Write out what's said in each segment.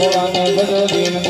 भगवान भजो दीन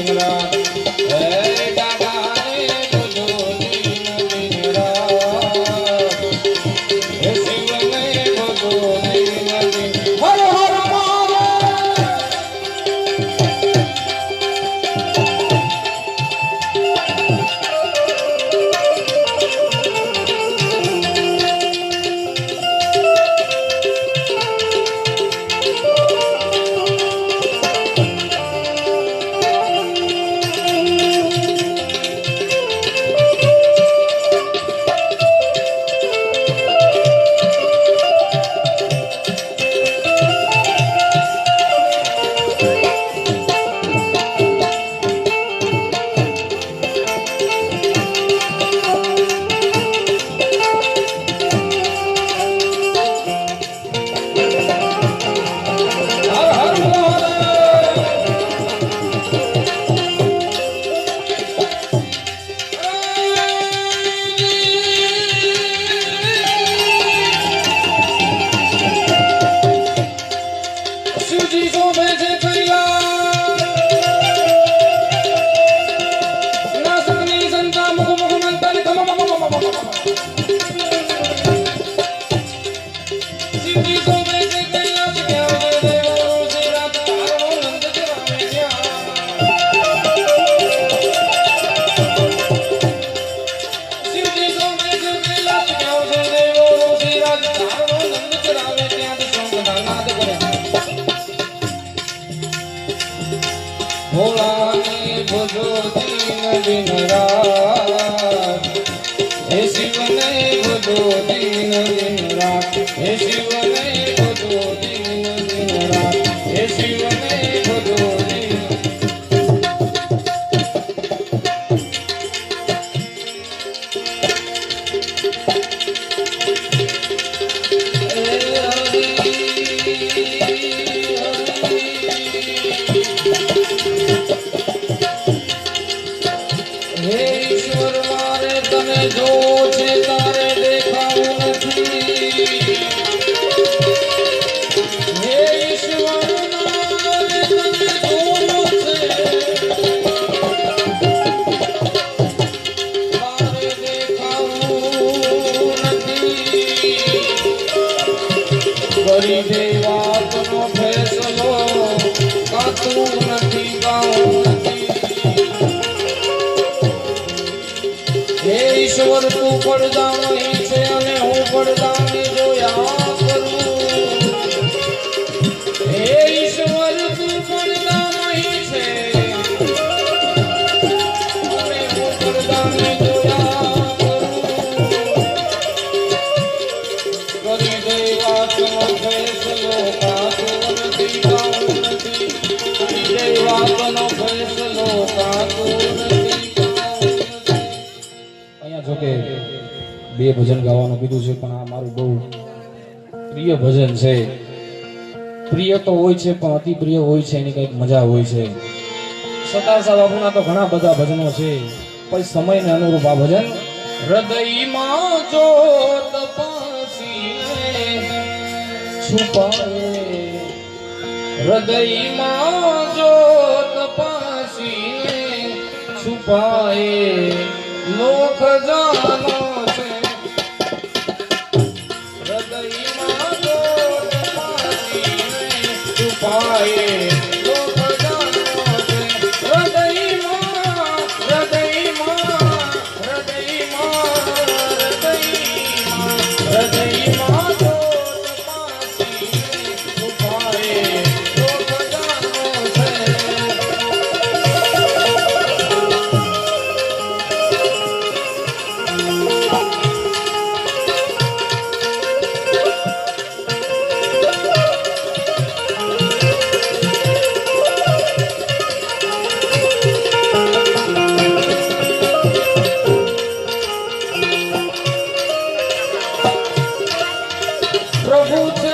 પ્રિય ભજન ગાવાનું કીધું છે, પણ આ મારું બહુ પ્રિય ભજન છે. પ્રિય તો હોય છે, પણ અતિ પ્રિય હોય છે, એની કંઈક મજા હોય છે. સતારસા બાપુના તો ઘણા બધા ભજનો છે, પણ સમયને અનુરૂપ આ ભજન હૃદયમાં જો હૃદયમાં જો તપાસી છુપાય લોક જાણ হয় Trabuco.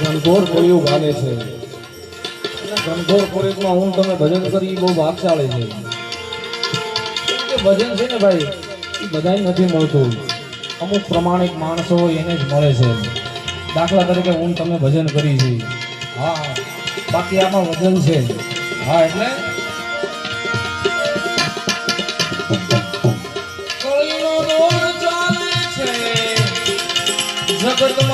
ઘનઘોર કળિયુગ હાલે છે. અને ઘનઘોર હું તમે ભજન કરી બહુ ભાગ ચાલે છે ભજન છે ને ભાઈ, એ બધાય નથી મળતું. અમુક પ્રમાણિક માણસો હોય એને જ મળે છે. દાખલા તરીકે હું તમે ભજન કરી છે. હા. બાકી આમાં વજન છે. હા, એટલે? જગતમાં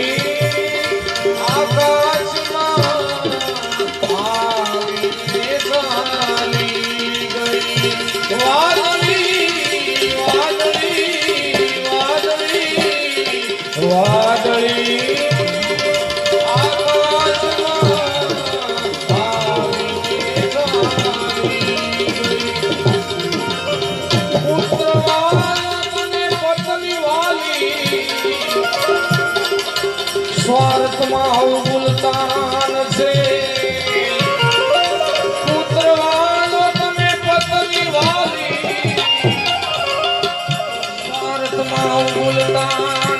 સ્વાર્થમાં આવું